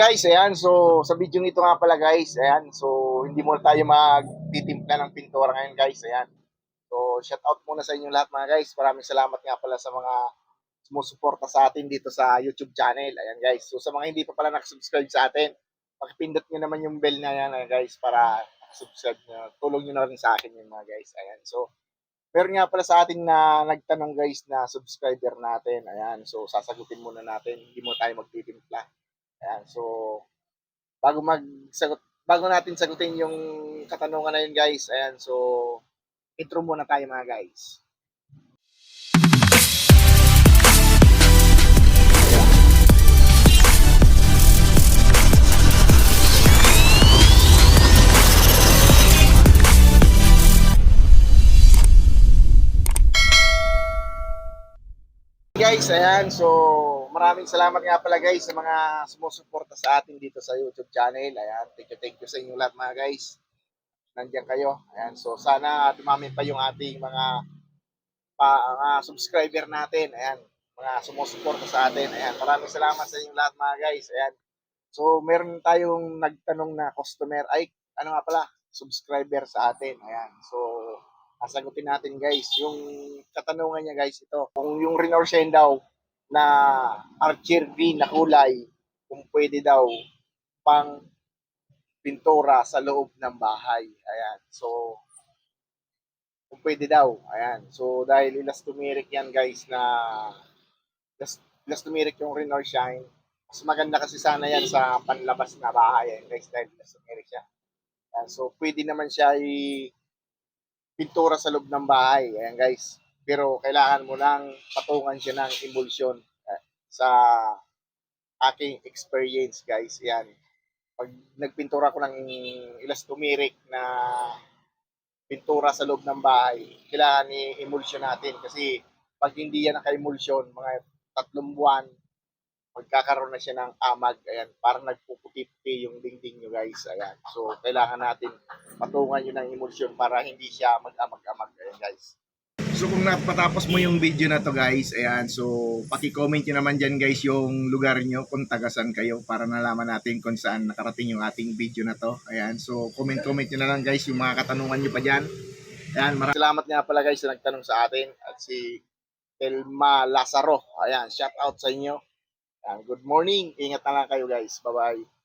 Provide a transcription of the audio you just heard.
Guys, ayan, so sa video nito nga pala guys, ayan, so hindi muna tayo magtitimpla ng pintura ngayon guys, ayan. So shout out muna sa inyo lahat mga guys, maraming salamat nga pala sa mga sumusuporta sa atin dito sa YouTube channel, ayan guys. So sa mga hindi pa pala nakasubscribe sa atin, pakipindot nyo naman yung bell na yan ayan, guys para subscribe nyo. Tulong nyo na rin sa akin yun mga guys, ayan. So meron nga pala sa atin na nagtanong guys na subscriber natin, ayan. So sasagutin muna natin, hindi mo tayo magtitimpla. Ayan, so bago magsagot bago natin sagutin yung katanungan na yun guys, ayan, so intro muna tayo mga guys. Guys, ayan, so maraming salamat nga pala guys sa mga sumusuporta sa atin dito sa YouTube channel. Ayan, thank you, thank you sa inyo lahat mga guys. Nandiyan kayo. Ayan, so sana dumami pa yung ating mga pa, mga subscriber natin. Ayan, mga sumusuporta sa atin. Ayan, maraming salamat sa inyo lahat mga guys. Ayan. So meron tayong nagtanong na customer ay ano nga pala, subscriber sa atin. Ayan. So sasagutin natin guys yung katanungan niya guys ito. Kung yung Renorsen daw na Archer green na kulay, kung pwede daw pang pintura sa loob ng bahay. Ayan. So, kung pwede daw. Ayan. So, dahil elastomeric yan guys na elas- elastomeric yung Renor Shine. Mas maganda kasi sana yan sa panlabas na bahay. Ayan guys, dahil elastomeric siya. Ayan. So, pwede naman siya i pintura sa loob ng bahay. Ayan guys. Pero kailangan mo nang patungan siya ng emulsion eh, sa aking experience guys. Yan. Pag nagpintura ko ng elastomeric na pintura sa loob ng bahay, kailangan i-emulsion natin kasi pag hindi yan naka-emulsion, mga tatlong buwan, magkakaroon na siya ng amag. Ayan, parang nagpuputi-puti yung dingding nyo guys. Ayan. So, kailangan natin patungan yun ng emulsion para hindi siya mag-amag-amag. Ayan guys. So kung napatapos mo yung video na to guys, ayan, so paki-comment nyo naman dyan guys yung lugar nyo kung tagasan kayo para nalaman natin kung saan nakarating yung ating video na to. Ayan, so comment-comment nyo na lang guys yung mga katanungan nyo pa dyan. Ayan, maraming salamat nga pala guys na nagtanong sa atin at si Elma Lazaro. Ayan, shout out sa inyo. Ayan, good morning. Ingat na lang kayo guys. Bye-bye.